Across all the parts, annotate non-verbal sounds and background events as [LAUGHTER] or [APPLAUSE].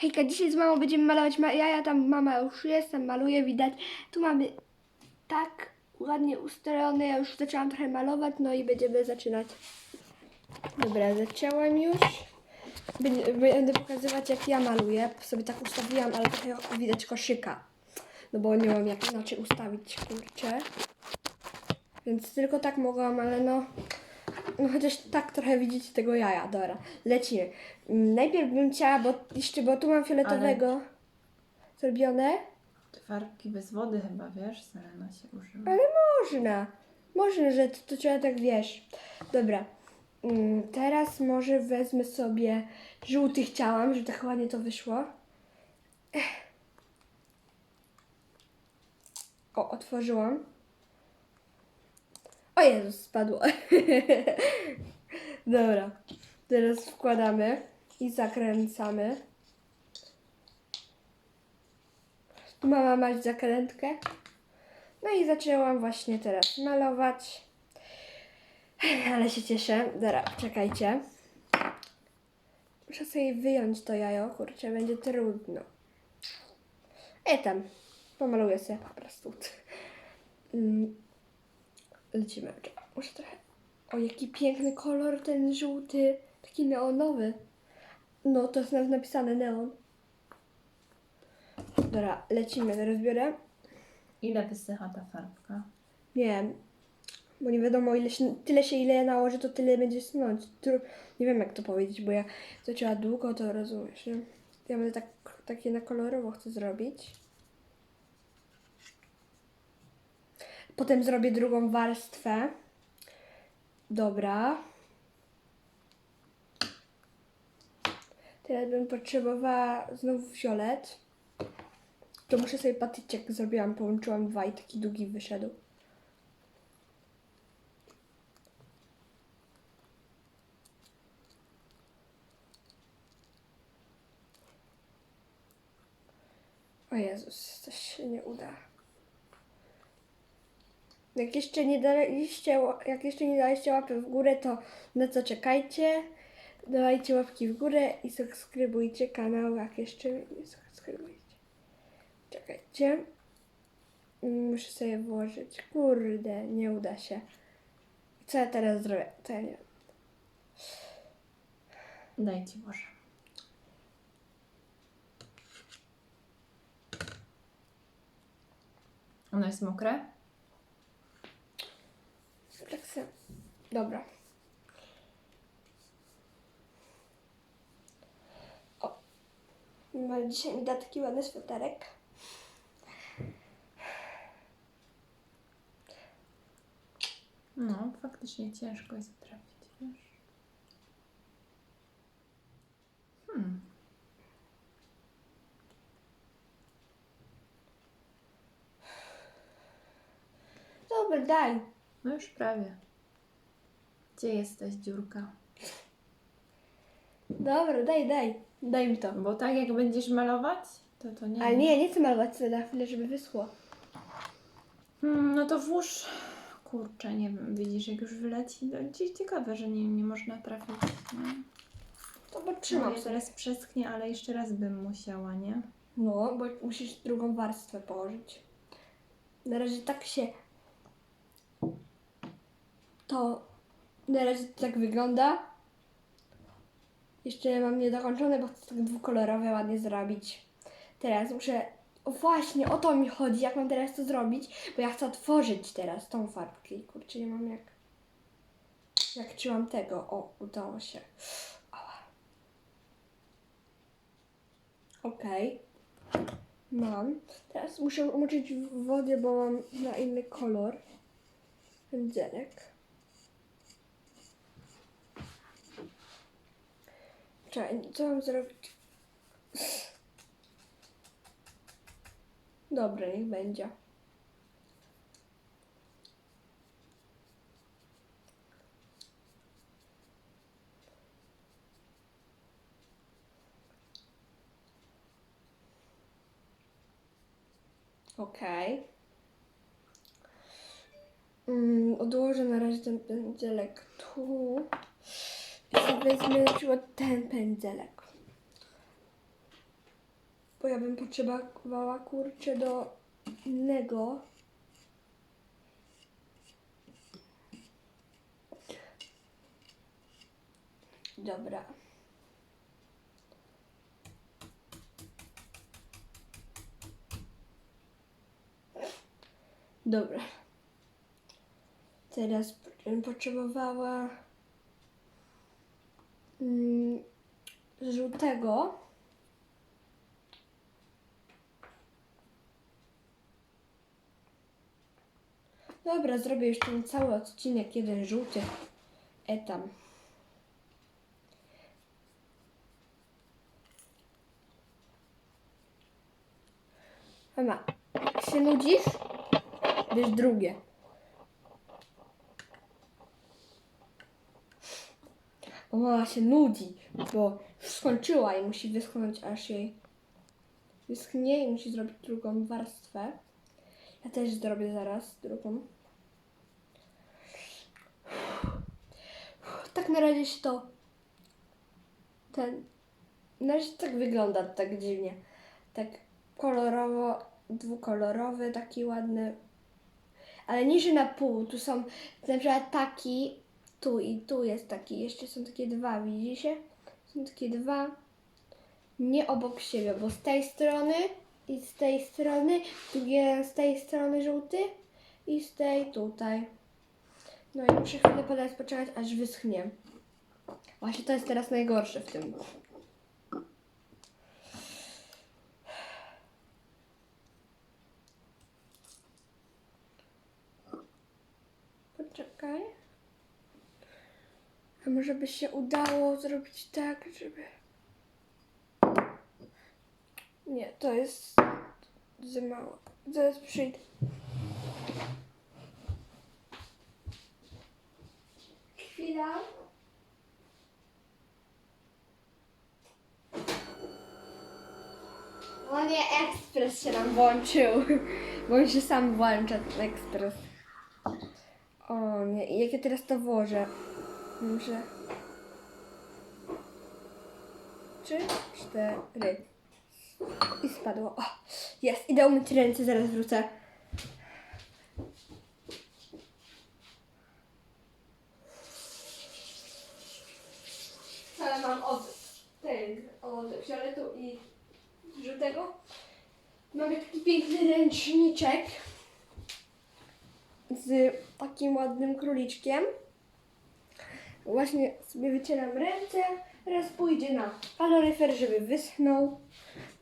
Hejka, dzisiaj z mamą będziemy malować ma- jaja, tam mama już jest, tam maluje, widać. Tu mamy tak ładnie ustrojone, ja już zaczęłam trochę malować, no i będziemy zaczynać. Dobra, zaczęłam już. Będę, będę pokazywać jak ja maluję, sobie tak ustawiłam, ale trochę widać koszyka. No bo nie mam jak inaczej ustawić, kurczę. Więc tylko tak mogłam, ale no... No chociaż tak trochę widzicie tego jaja, dobra. Lecimy. Mm, Najpierw bym chciała, bo jeszcze, bo tu mam fioletowego zrobione. Farbki bez wody chyba, wiesz? Selena się używa. Ale można. Można, że to, to trzeba tak wiesz. Dobra. Mm, Teraz może wezmę sobie żółty chciałam, żeby tak ładnie to wyszło. Ech. O, otworzyłam. O Jezus, spadło. [LAUGHS] Dobra. Teraz wkładamy i zakręcamy. Tu mama ma zakrętkę. No i zaczęłam właśnie teraz malować. [LAUGHS] Ale się cieszę. Dobra, czekajcie. Muszę sobie wyjąć to jajo, kurczę, będzie trudno. E tam, pomaluję sobie po prostu. [LAUGHS] Mm, Lecimy. Muszę trochę... O, jaki piękny kolor ten żółty, taki neonowy. No, to jest nawet napisane neon. Dobra, lecimy, teraz biorę. Ile wysycha ta farbka? Nie wiem, bo nie wiadomo ile się, tyle się ile nałoży, to tyle będzie snąć. Tru- Nie wiem jak to powiedzieć, bo ja zaczęła długo, to rozumiesz, nie? Ja będę tak, takie na kolorowo chcę zrobić. Potem zrobię drugą warstwę. Dobra. Teraz bym potrzebowała znowu fiolet. To muszę sobie patyczek zrobiłam, połączyłam dwa i taki długi wyszedł. O Jezus, coś się nie uda. Jak jeszcze nie daliście, jak jeszcze nie daliście łapy w górę, to na co czekajcie? Dawajcie łapki w górę i subskrybujcie kanał, jak jeszcze nie subskrybujecie. Czekajcie. Muszę sobie włożyć. Kurde, nie uda się. Co ja teraz zrobię? To ja nie wiem. Daj ci Boże. Ono jest mokre? Tak se. Dobra. O. No, dzisiaj mi da taki ładny sweterek. No, faktycznie ciężko jest trafić, wiesz? Hmm. Dobra, daj. No już prawie. Gdzie jesteś, dziurka? Dobra, daj, daj. Daj mi to. Bo tak jak będziesz malować, to to nie. Ale nie, nie chcę malować sobie na chwilę, żeby wyschło. Hmm, no to włóż. Kurczę, nie wiem, widzisz, jak już wyleci. No, gdzieś ciekawe, że nie, nie można trafić. Nie? To Trzymam podtrzymam sobie. teraz przesknie, ale jeszcze raz bym musiała, nie? No, bo musisz drugą warstwę położyć. Na razie tak się to na razie to tak wygląda. Jeszcze mam niedokończone, bo chcę tak dwukolorowe ładnie zrobić. Teraz muszę. O właśnie, o to mi chodzi, jak mam teraz to zrobić, bo ja chcę otworzyć teraz tą farbkę i kurczę, nie mam jak. Jak trzymam tego. O, udało się. Okej. Mam. Teraz muszę umoczyć w wodzie, bo mam na inny kolor. Pędzelek. Czekaj, co mam zrobić? Dobra, niech będzie. Okej. Mm, odłożę na razie ten pędzelek tu. I wezmę na przykład ten pędzelek. bo ja bym potrzebowała kurczę do innego. Dobra. Dobra. Teraz bym potrzebowała mm, żółtego. Dobra, zrobię jeszcze cały odcinek, jeden żółty etam. Mama, jak się nudzisz? Bierz drugie. Bo mama się nudzi, bo już skończyła i musi wyschnąć, aż jej wyschnie i musi zrobić drugą warstwę. Ja też zrobię zaraz drugą. Tak na razie się to ten na razie tak wygląda tak dziwnie. Tak kolorowo, dwukolorowy, taki ładny. Ale niżej na pół. Tu są na przykład taki, tu i tu jest taki. Jeszcze są takie dwa, widzicie? Są takie dwa. Nie obok siebie, bo z tej strony i z tej strony, drugie z tej strony żółty i z tej tutaj. No i muszę chwilę podać, poczekać, aż wyschnie. Właśnie to jest teraz najgorsze w tym. Poczekaj. A może by się udało zrobić tak, żeby... Nie, to jest za mało. Zaraz przyjdę. Chwila. O nie, ekspres się nam włączył. Bo on się sam włącza, ten ekspres. O nie, jak ja teraz to włożę? Muszę... Trzy, cztery. I spadło. O, jest. Idę umyć ręce, zaraz wrócę. Ale mam od tego, od fioletu i żółtego. Mamy taki piękny ręczniczek z takim ładnym króliczkiem. Właśnie sobie wycieram ręce, raz pójdzie na kaloryfer, żeby wyschnął.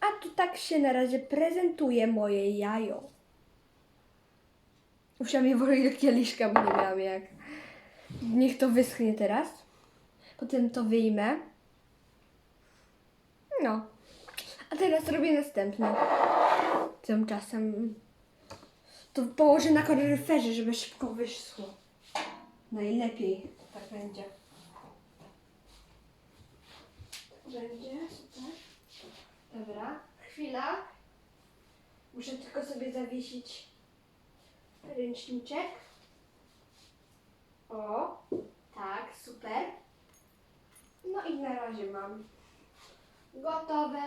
A tu tak się na razie prezentuje moje jajo. Musiałam je włożyć do kieliszka, bo nie miałam jak. Niech to wyschnie teraz. Potem to wyjmę. No. A teraz robię następne. Tymczasem to położę na kaloryferze, żeby szybko wyschło. Najlepiej tak będzie. Będzie, super. Dobra, chwila. Muszę tylko sobie zawiesić ręczniczek. O, tak, super. No i na razie mam gotowe.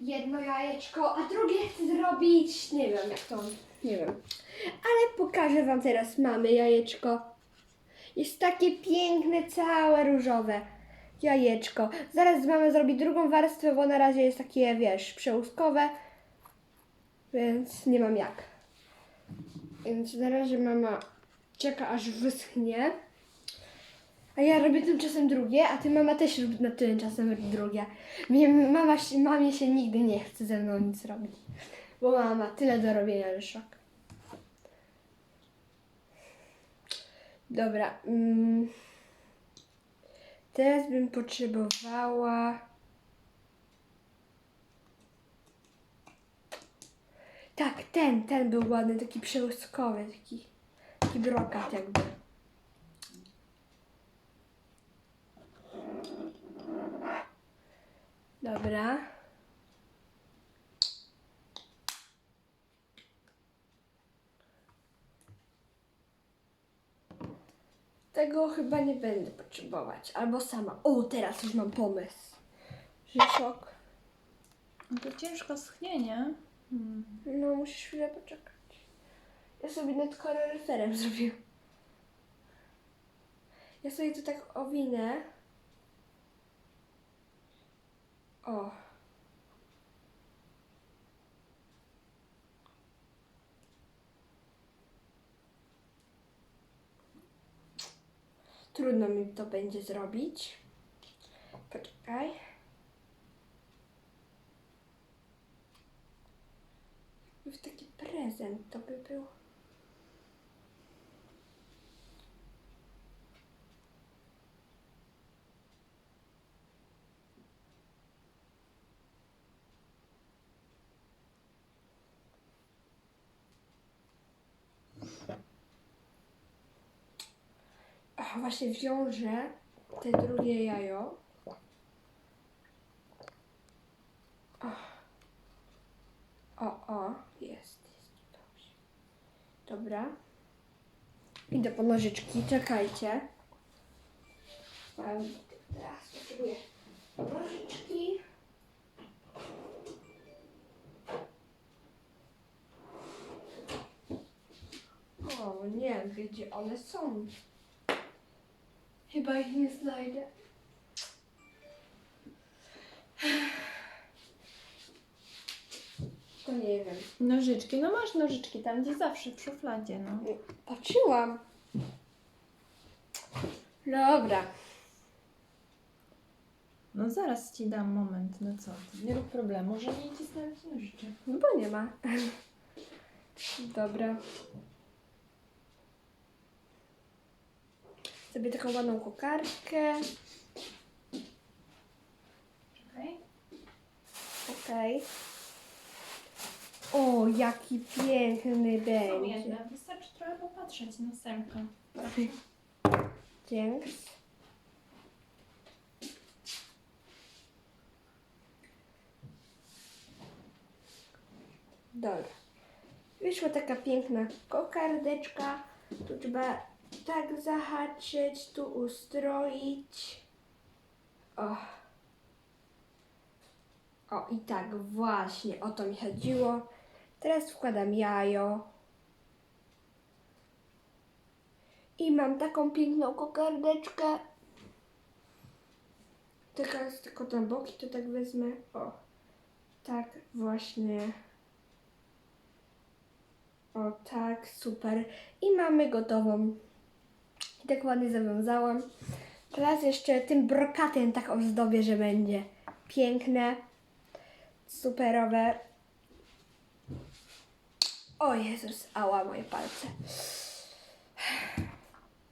Jedno jajeczko, a drugie chcę zrobić. Nie wiem jak to. Nie wiem. Ale pokażę Wam teraz mamy jajeczko. Jest takie piękne, całe różowe jajeczko. Zaraz mama zrobi drugą warstwę, bo na razie jest takie, wiesz, przełuskowe. Więc nie mam jak. Więc na razie mama czeka aż wyschnie. A ja robię tymczasem drugie, a ty mama też robi na tymczasem drugie. Mnie, mama, mamie się nigdy nie chce ze mną nic robić. Bo mama ma tyle do robienia, że szok. Dobra. Mm. Teraz bym potrzebowała. Tak, ten, ten był ładny, taki przełyskowy, taki, taki brokat jakby. Dobra. Tego chyba nie będę potrzebować. Albo sama. O, teraz już mam pomysł. Że szok. No to ciężko schnie, nie? Mm. No, musisz chwilę poczekać. Ja sobie nad koloryferem [LAUGHS] zrobię. Ja sobie to tak owinę. O. Trudno mi to będzie zrobić. Poczekaj. W taki prezent to by był. Właśnie wiążę te drugie jajo. O, o, jest, jest. Dobrze. Dobra. Idę po nożyczki, czekajcie. Teraz potrzebuję nożyczki. O, nie gdzie one są. Chyba ich nie znajdę. To nie wiem. Nożyczki, no masz nożyczki tam gdzie zawsze w szufladzie, no. Patrzyłam. Dobra. No zaraz ci dam moment, no co ty, nie rób problemu, że nie ci znaleźć nożyczek. No bo nie ma. Dobra. Sobie taką ładną kokardkę. Czekaj. Okej. O, jaki piękny Są będzie. jedne, wystarczy trochę popatrzeć na semkę. Dzięki. Dobra. Wyszła taka piękna kokardeczka. Tu trzeba tak zahaczyć, tu ustroić. O. O, i tak właśnie o to mi chodziło. Teraz wkładam jajo. I mam taką piękną kokardeczkę. Teraz tylko na boki to tak wezmę. O, tak właśnie. O, tak, super. I mamy gotową. Tak ładnie zawiązałam. Teraz jeszcze tym brokatem tak ozdobię, że będzie piękne, superowe. O Jezus, ała moje palce.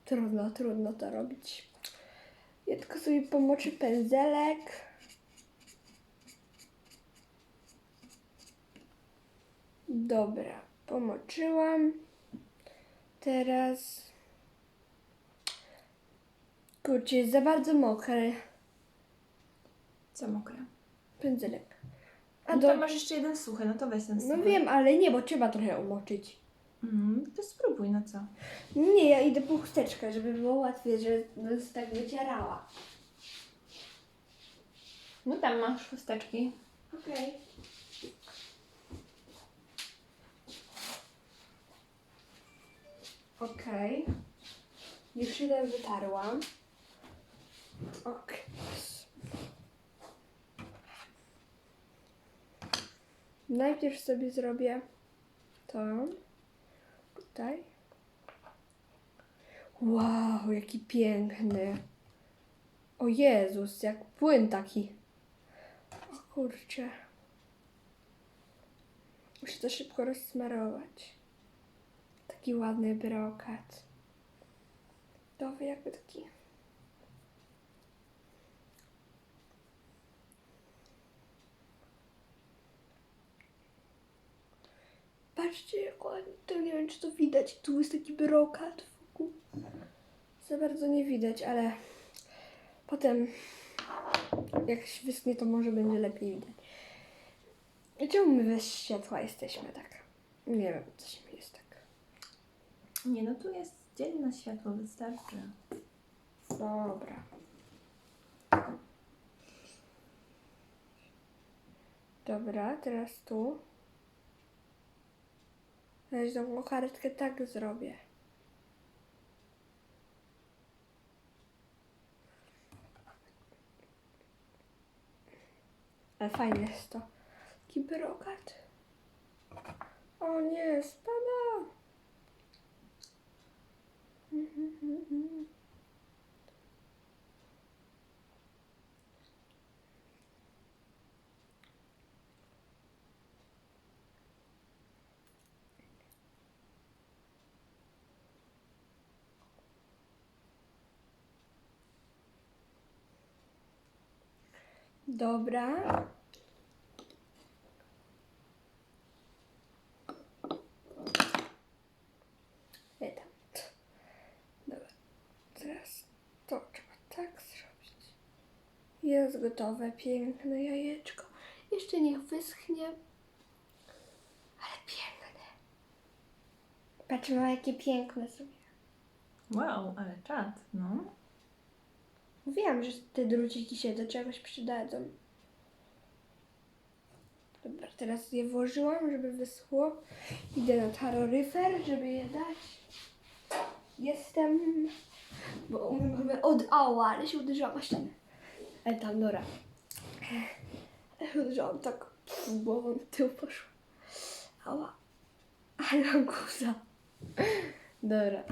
Trudno, trudno to robić. Ja tylko sobie pomoczę pędzelek. Dobra, pomoczyłam. Teraz. Kurczę, jest za bardzo mokry Co mokre? pędzelek. A A no do... to masz jeszcze jeden suchy, no to weź ten suchy. No wiem, ale nie, bo trzeba trochę umoczyć. Mm, to spróbuj, no co? Nie, ja idę po chusteczkę, żeby było łatwiej, że bym się tak wycierała. No tam masz chusteczki. Okej. Okej. Już jeden wytarłam. Okej. Najpierw sobie zrobię to. Tutaj. Wow, jaki piękny. O Jezus, jak płyn taki. O kurczę. Muszę to szybko rozsmarować. Taki ładny brokat. To jakby taki. Patrzcie jak ładnie. To nie wiem czy to widać. Tu jest taki brokat wokół. Za bardzo nie widać, ale potem jak się wyschnie to może będzie lepiej widać. I Czemu my bez światła jesteśmy tak? Nie wiem, coś mi jest tak. Nie, no tu jest dzielne światło, wystarczy. Dobra. Dobra, teraz tu. Teraz tą kartkę tak zrobię. Ale fajne jest to. Taki brokat. O nie, spada. Dobra. Dobra. Teraz to trzeba tak zrobić. Jest gotowe, piękne jajeczko. Jeszcze niech wyschnie. Ale piękne. Patrz, mama, jakie piękne sobie. Wow, ale czad, no. Mówiłam, że te druciki się do czegoś przydadzą. Dobra, teraz je włożyłam, żeby wyschło. Idę na taroryfer, żeby je dać. Jestem... Bo umiem od ała, ale się uderzyłam o ścianę. Ale tam, dobra. Uderzyłam tak pff, głową w tył poszło. Ała. Ale guza. Dobra.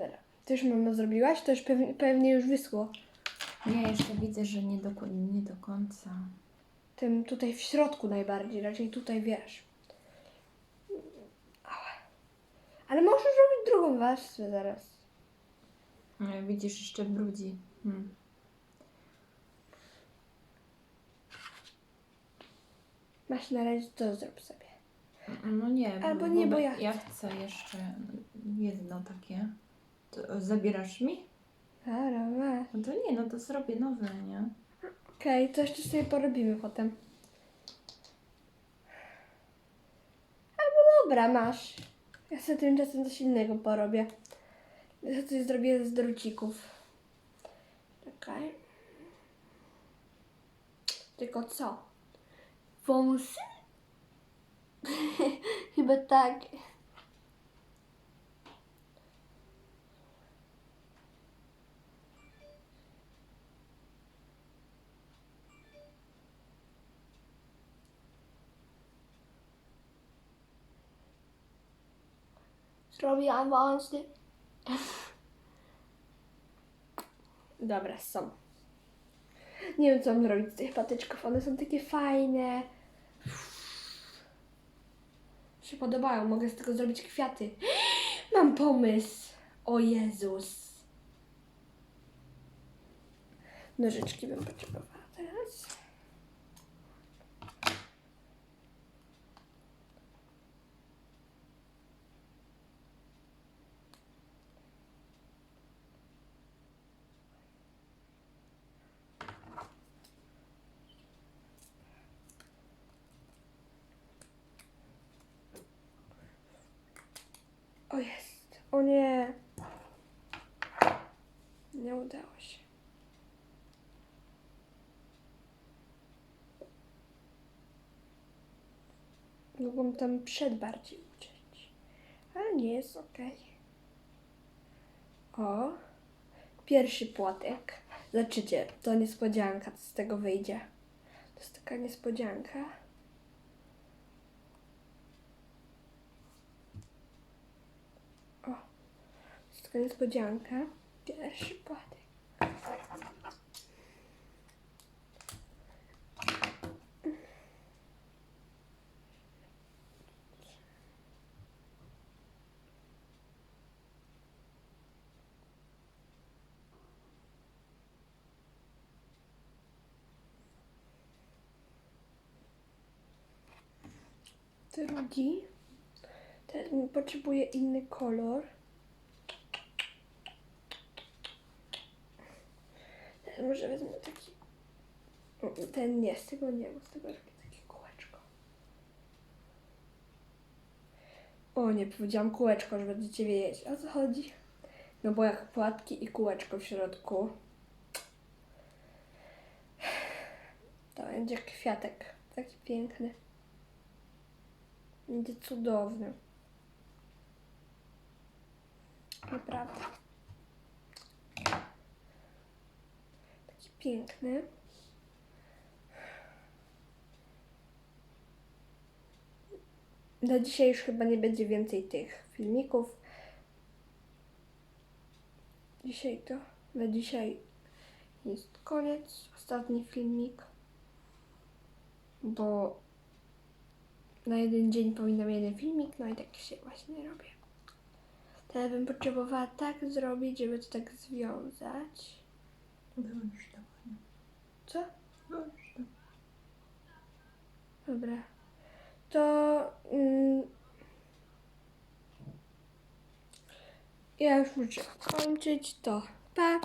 Dobra. Ty już mama zrobiłaś? To już pewnie, pewnie już wyschło. Nie, jeszcze widzę, że nie do, nie do końca. Tym tutaj w środku najbardziej, raczej tutaj wiesz. Ała. Ale możesz zrobić drugą warstwę zaraz. Widzisz, jeszcze brudzi. Hmm. Masz na razie to zrób sobie. No nie, Albo nie, bo ja ja chcę jeszcze jedno takie. To zabierasz mi? Dobra, masz. No to nie, no to zrobię nowe, nie? Okej, to jeszcze sobie porobimy potem. Albo dobra, masz. Ja sobie tymczasem coś innego porobię. Ja coś zrobię z drucików. Czekaj. Tylko co? Wąsy? [LAUGHS] Chyba tak. Zrobiłam wąsy. Dobra, są. Nie wiem, co mam zrobić z tych patyczków. One są takie fajne. Się podobają. Mogę z tego zrobić kwiaty. [GASPS] Mam pomysł. O Jezus. Nożyczki bym potrzebowała teraz. O jest. O nie. Nie udało się. Mogłam tam przed bardziej uciąć. Ale nie jest ok. O. Pierwszy płotek. Zobaczycie, to niespodzianka, co z tego wyjdzie. To jest taka niespodzianka. O. To jest taka niespodzianka. Pierwszy płotek. drugi. Teraz potrzebuję inny kolor. Może wezmę taki. Ten nie, z tego nie, bo z tego robię takie kółeczko. O nie, powiedziałam kółeczko, że będziecie wiedzieć o co chodzi. No bo jak płatki i kółeczko w środku. będzie kwiatek. Taki piękny. Będzie cudowny. Naprawdę. Piękny. Na dzisiaj już chyba nie będzie więcej tych filmików. Dzisiaj to, na dzisiaj jest koniec, ostatni filmik, bo na jeden dzień powinnam jeden filmik, no i tak się właśnie robię. Teraz bym potrzebowała tak zrobić, żeby to tak związać. Wyłącz to. Dobra. To. Mm, ja już muszę kończyć to. Pa!